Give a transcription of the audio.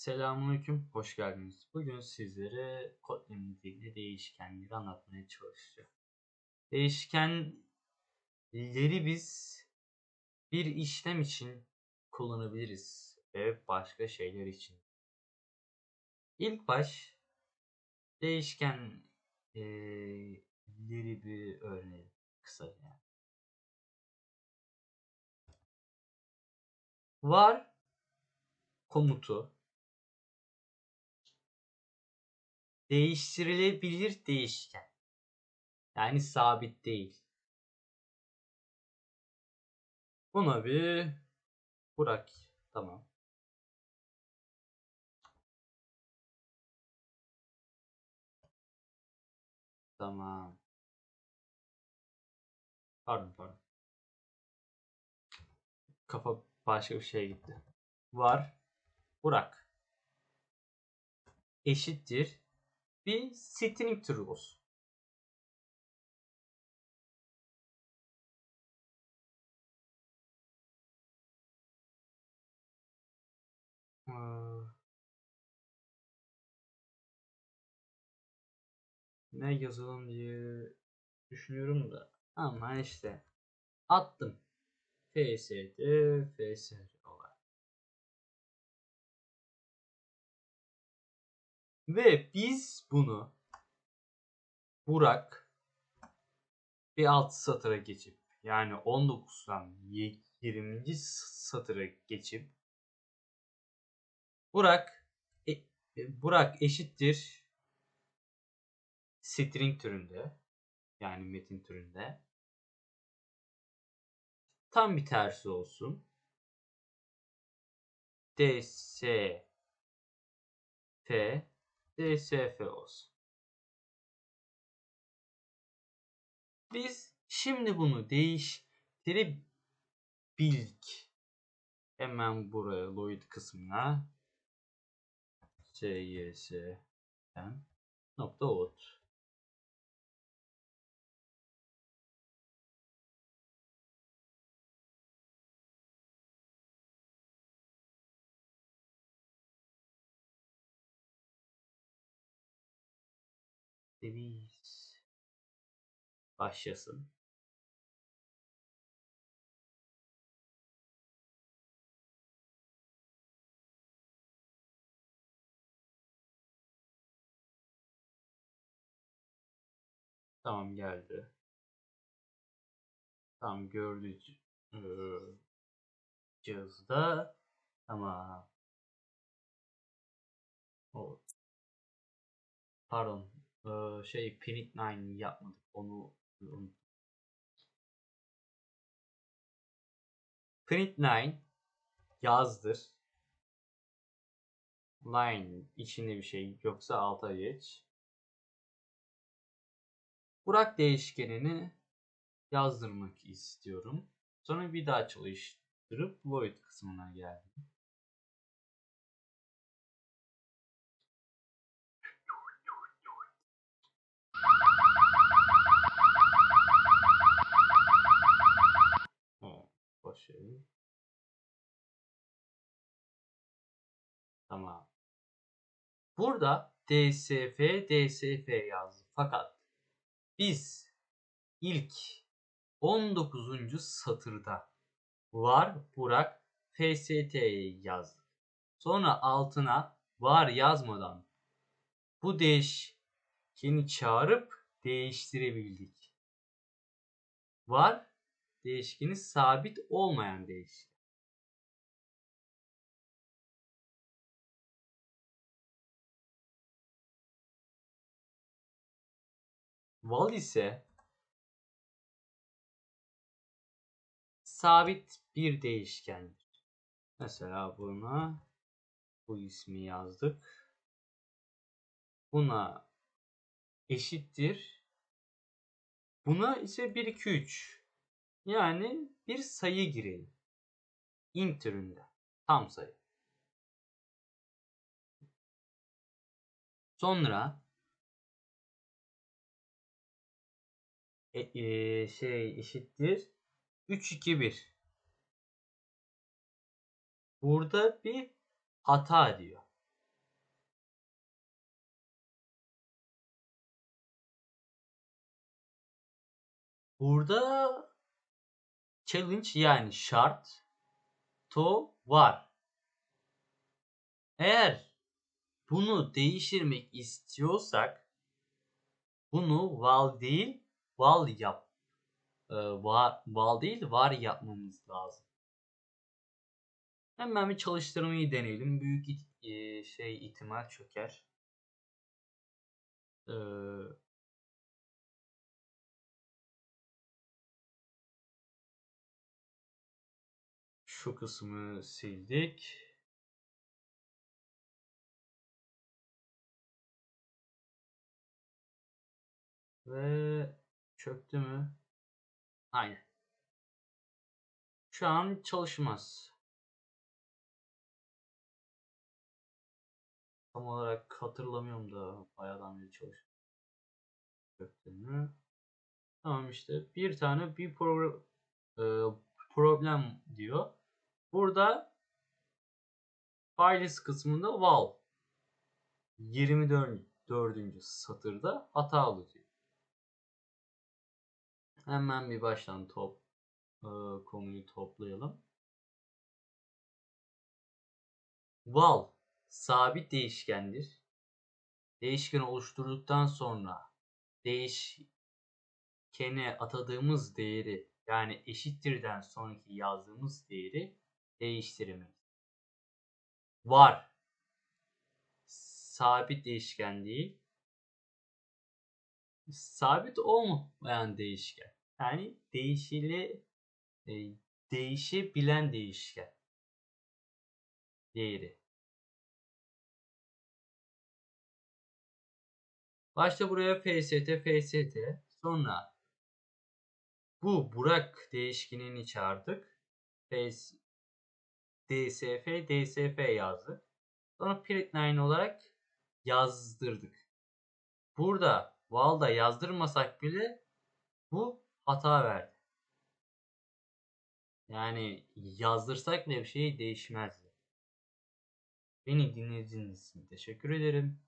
Selamünaleyküm, hoş geldiniz. Bugün sizlere Kotlin ilgili değişkenleri anlatmaya çalışacağım. Değişkenleri biz bir işlem için kullanabiliriz ve başka şeyler için. İlk baş değişkenleri bir öğrenelim kısaca. Var komutu değiştirilebilir değişken. Yani sabit değil. Buna bir bırak. Tamam. Tamam. Pardon pardon. Kafa başka bir şeye gitti. Var. Burak. Eşittir. Bir string türü olsun. Ne yazalım diye düşünüyorum da ama işte attım. FSD, FSD Ve biz bunu Burak bir alt satıra geçip yani 19'dan 20. satıra geçip Burak e, e, Burak eşittir string türünde yani metin türünde tam bir tersi olsun. DS F DSF olsun. Biz şimdi bunu değiştirebildik. Hemen buraya Lloyd kısmına CYS'den nokta out. Deviz başlasın. Tamam geldi. Tamam gördü cihazda. Tamam. O. Pardon. Ee, şey Pinit 9 yapmadık. Onu unuttum. Print 9 yazdır. Line içinde bir şey yoksa alta geç. Burak değişkenini yazdırmak istiyorum. Sonra bir daha çalıştırıp void kısmına geldim. Başlayalım. Tamam. Burada DSF, DSF yazdı. Fakat biz ilk 19. satırda var Burak FST yazdık. Sonra altına var yazmadan bu değişkeni çağırıp değiştirebildik. Var değişkeni sabit olmayan değişken. Val ise sabit bir değişkendir. Mesela buna bu ismi yazdık. Buna eşittir. Buna ise 1 2 3. Yani bir sayı girelim. Int türünde. Tam sayı. Sonra e, e, şey eşittir 3 2 1. Burada bir hata diyor. Burada challenge yani şart to var. Eğer bunu değiştirmek istiyorsak bunu val değil val yap. Ee, var, val değil var yapmamız lazım. Hemen bir çalıştırmayı deneyelim. Büyük it, e, şey ihtimal çöker. Ee, şu kısmı sildik. Ve çöktü mü? Aynen. Şu an çalışmaz. Tam olarak hatırlamıyorum da bayağıdan beri çalışıyor. Çöktü mü? Tamam işte bir tane bir program e, problem diyor. Burada files kısmında val 24. 4. satırda hatalı diyor. Hemen bir baştan top e, konuyu toplayalım. Val sabit değişkendir. Değişken oluşturduktan sonra değişkene atadığımız değeri yani eşittirden sonraki yazdığımız değeri değiştiremeyiz. Var sabit değişken değil sabit olmayan değişken. Yani değişili e, değişebilen değişken değeri. Başta buraya FST, FST. Sonra bu Burak değişkenini çağırdık. DSF, DSF yazdık. Sonra println olarak yazdırdık. Burada Valda yazdırmasak bile bu hata verdi. Yani yazdırsak bile bir şey değişmezdi. Beni dinlediğiniz için teşekkür ederim.